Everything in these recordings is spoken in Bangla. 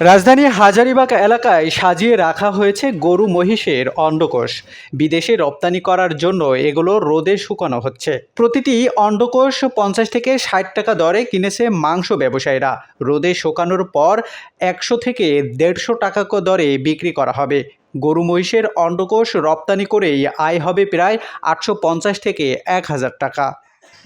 রাজধানী হাজারিবাগ এলাকায় সাজিয়ে রাখা হয়েছে গরু মহিষের অন্ডকোষ। বিদেশে রপ্তানি করার জন্য এগুলো রোদে শুকানো হচ্ছে। প্রতিটি অন্ডকোষ পঞ্চাশ থেকে ষাট টাকা দরে কিনেছে মাংস ব্যবসায়ীরা। রোদে শুকানোর পর একশো থেকে দেড়শো টাকা দরে বিক্রি করা হবে। গরু মহিষের অন্ডকোষ রপ্তানি করেই আয় হবে প্রায় আটশো পঞ্চাশ থেকে এক হাজার টাকা।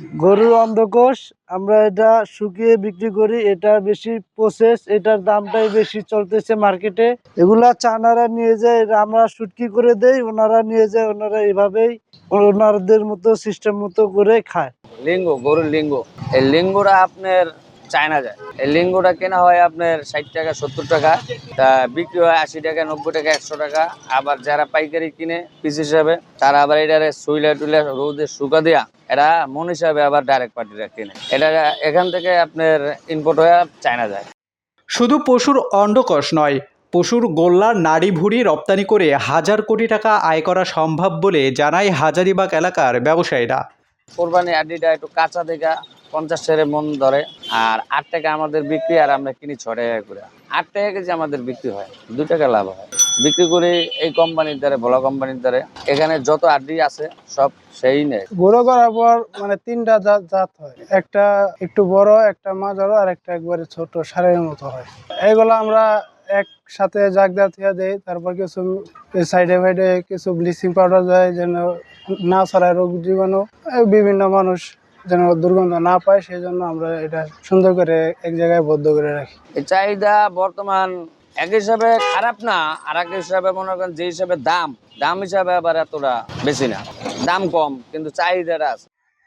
গরুর অন্ধকোষ, আমরা এটা শুকিয়ে বিক্রি করি, এটা বেশি প্রসেস এটার দামটাই বেশি চলতেছে মার্কেটে এগুলা চানারা নিয়ে যায় আমরা শুটকি করে দেই, ওনারা নিয়ে যায়, ওনারা এভাবেই ওনারদের মতো সিস্টেম মতো করে খায়। লিঙ্গ, গরুর লিঙ্গ। এই লিঙ্গটা আপনার চায়না যায়। এই লিঙ্গটা কেনা হয় আপনার ষাট টাকা, সত্তর টাকা, তা বিক্রি হয় আশি টাকা, নব্বই টাকা, একশো টাকা। আবার যারা পাইকারি কিনে, পিস হিসাবে, তারা আবার এটারে সুইলা টুইলা রোদে শুকা দেয়া এটা মন হিসাবে আবার ডাইরেক্ট পার্টিরা কিনে। এটা এখান থেকে আপনার ইনপুট হয়ে চায়না যায়। শুধু পশুর অন্ডকোষ নয় পশুর গোল্লার নাড়ি ভুড়ি রপ্তানি করে হাজার কোটি টাকা আয় করা সম্ভব বলে জানায় হাজারিবাগ এলাকার ব্যবসায়ীরা। কোরবানি আড্ডিটা একটু কাঁচা দেখা পঞ্চাশ টাকা মন ধরে আর আট টাকা আমাদের বিক্রি আর আমরা কিনি ছ টাকা করে। আট টাকা কেজি আমাদের বিক্রি হয় দু টাকা লাভ হয়। বিক্রি করে এই কোম্পানির দ্বারা ভোলা কোম্পানির দ্বারা। এখানে যত আড্ডি আছে সব সেই নেই বড় করার পর মানে তিনটা জাত জাত হয়। একটা একটু বড় একটা মাঝারো আর একটা একবারে ছোট সারের মতো হয়। এগুলো আমরা একসাথে জাগ দিয়ে দেই তারপর কিছু সাইডে ফাইডে কিছু ব্লিচিং পাউডার দেয় যেন না ছড়ায় রোগ জীবাণু। বিভিন্ন মানুষ যেন দুর্গন্ধ না পায় সেই জন্য আমরা এটা সুন্দর করে এক জায়গায় বদ্ধ করে রাখি। চাহিদা বর্তমান এক হিসাবে খারাপ না আর এক হিসাবে মনে করেন যে হিসাবে দাম দাম হিসাবে আবার এতটা বেশি না। দাম কম কিন্তু চাহিদাটা আছে।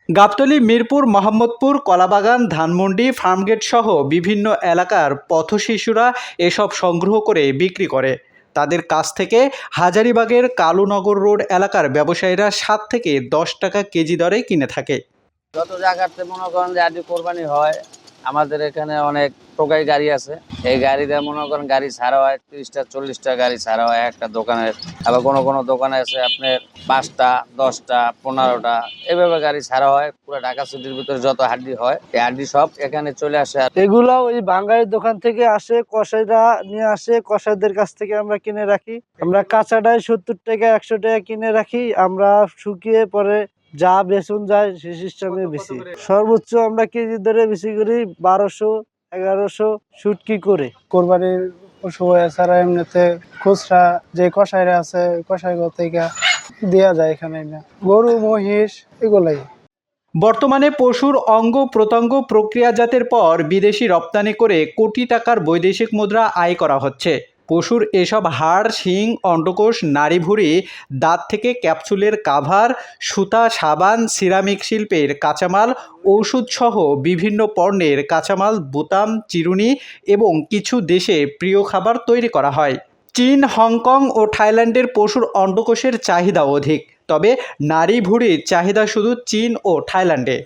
গাবতলী মিরপুর মোহাম্মদপুর কলাবাগান ধানমন্ডি ফার্মগেট সহ বিভিন্ন এলাকার পথশিশুরা এসব সংগ্রহ করে বিক্রি করে। তাদের কাছ থেকে হাজারিবাগের কালুনগর রোড এলাকার ব্যবসায়ীরা সাত থেকে দশ টাকা কেজি দরে কিনে থাকে। যত জায়গাতে মনে করেন যে আদি কোরবানি হয় আমাদের এখানে অনেক টোকাই গাড়ি আছে। এই গাড়িতে মনে করেন গাড়ি ছাড়া হয়, তিরিশটা, চল্লিশটা গাড়ি ছাড়া হয় একটা দোকানের। আবার কোনো কোনো দোকানে আছে আপনার পাঁচটা, দশটা, পনেরোটা, এভাবে গাড়ি ছাড়া হয়। পুরো ঢাকা সিটির ভিতরে যত হাড্ডি হয়, এই হাড্ডি সব এখানে চলে আসে আর এগুলো ওই বাঙালির দোকান থেকে আসে কষাইরা নিয়ে আসে কষাইদের কাছ থেকে আমরা কিনে রাখি। আমরা কাঁচাটাই সত্তর টাকা, একশো টাকা কিনে রাখি। আমরা শুকিয়ে পরে যা বেসন যায় সে সিস্টেমে বেশি। সর্বোচ্চ আমরা কেজি ধরে বেশি করি বারোশো এগারোশো শুটকি করে। কোরবানির পশু এছাড়া এমনিতে খুচরা যে কষাইরা আছে কষাই থেকে দেওয়া যায় এখানে না গরু মহিষ এগুলাই। বর্তমানে পশুর অঙ্গ প্রত্যঙ্গ প্রক্রিয়াজাতের পর বিদেশি রপ্তানি করে কোটি টাকার বৈদেশিক মুদ্রা আয় করা হচ্ছে। পশুর এসব হাড়, শিং, অন্ডকোষ, নাড়িভুড়ি, দাঁত থেকে ক্যাপসুলের কাভার, সুতা, সাবান, সিরামিক শিল্পের কাঁচামাল ঔষধসহ বিভিন্ন পণ্যের কাঁচামাল, বোতাম, চিরুনি এবং কিছু দেশে প্রিয় খাবার তৈরি করা হয়। চীন, হংকং ও থাইল্যান্ডের পশুর অন্ডকোষের চাহিদা অধিক, তবে নারী ভুঁড়ির চাহিদা শুধু চীন ও থাইল্যান্ডে।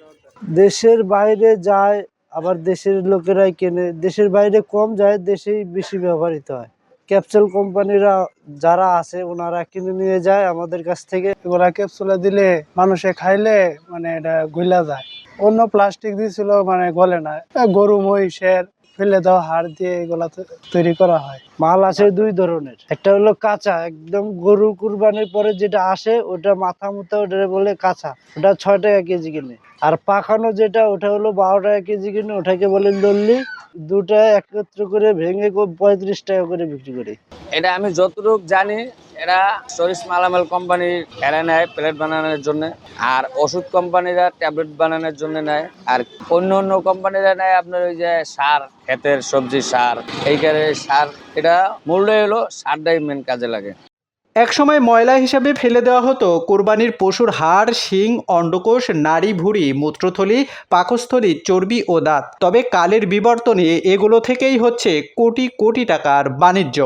দেশের বাইরে যায়, আবার দেশের লোকেরাই কেনে, দেশের বাইরে কম যায়, দেশেই বেশি ব্যবহৃত হয়। ক্যাপসুল কোম্পানিরা যারা আছে, ওনারা কিনে নিয়ে যায় আমাদের কাছ থেকে। এগুলা ক্যাপসুলে দিলে মানুষে খাইলে মানে এটা গইলা যায়। অন্য প্লাস্টিক দিয়েছিল মানে গলে না। গরু, মহিষের ফেলে দেওয়া হাড় দিয়ে এগুলা তৈরি করা হয়। মাল আছে দুই ধরনের। একটা হলো কাঁচা, একদম গরু কুরবানির পরে যেটা আসে, ওটা মাথা মুথা ওটা বলে কাঁচা। ওটা ছয় টাকা কেজি কিনে। আর পাখানো যেটা, ওটা হলো বারো টাকা কেজি কিনে, ওটাকে বলে লল্লি। দুটা একত্র করে ভেঙে পঁয়ত্রিশ টাকা করে বিক্রি করি। এটা আমি যতটুকু জানি, এরা সরিষ মালামাল কোম্পানি এরা নেয় প্লেট বানানোর জন্য, আর ওষুধ কোম্পানিরা ট্যাবলেট বানানোর জন্য নেয়, আর অন্য অন্য কোম্পানিরা নেয় আপনার ওই যে সার, ক্ষেতের সবজি সার, এইখানে সার, এটা মূল্য হলো সারটাই মেন কাজে লাগে। একসময় ময়লা হিসাবে ফেলে দেওয়া হতো কোরবানির পশুর হাড়, শিং, অন্ডকোষ, নাড়ি, ভুড়ি, মূত্রথলি, পাকস্থলী, চর্বি ও দাঁত। তবে কালের বিবর্তনে এগুলো থেকেই হচ্ছে কোটি কোটি টাকার বাণিজ্য।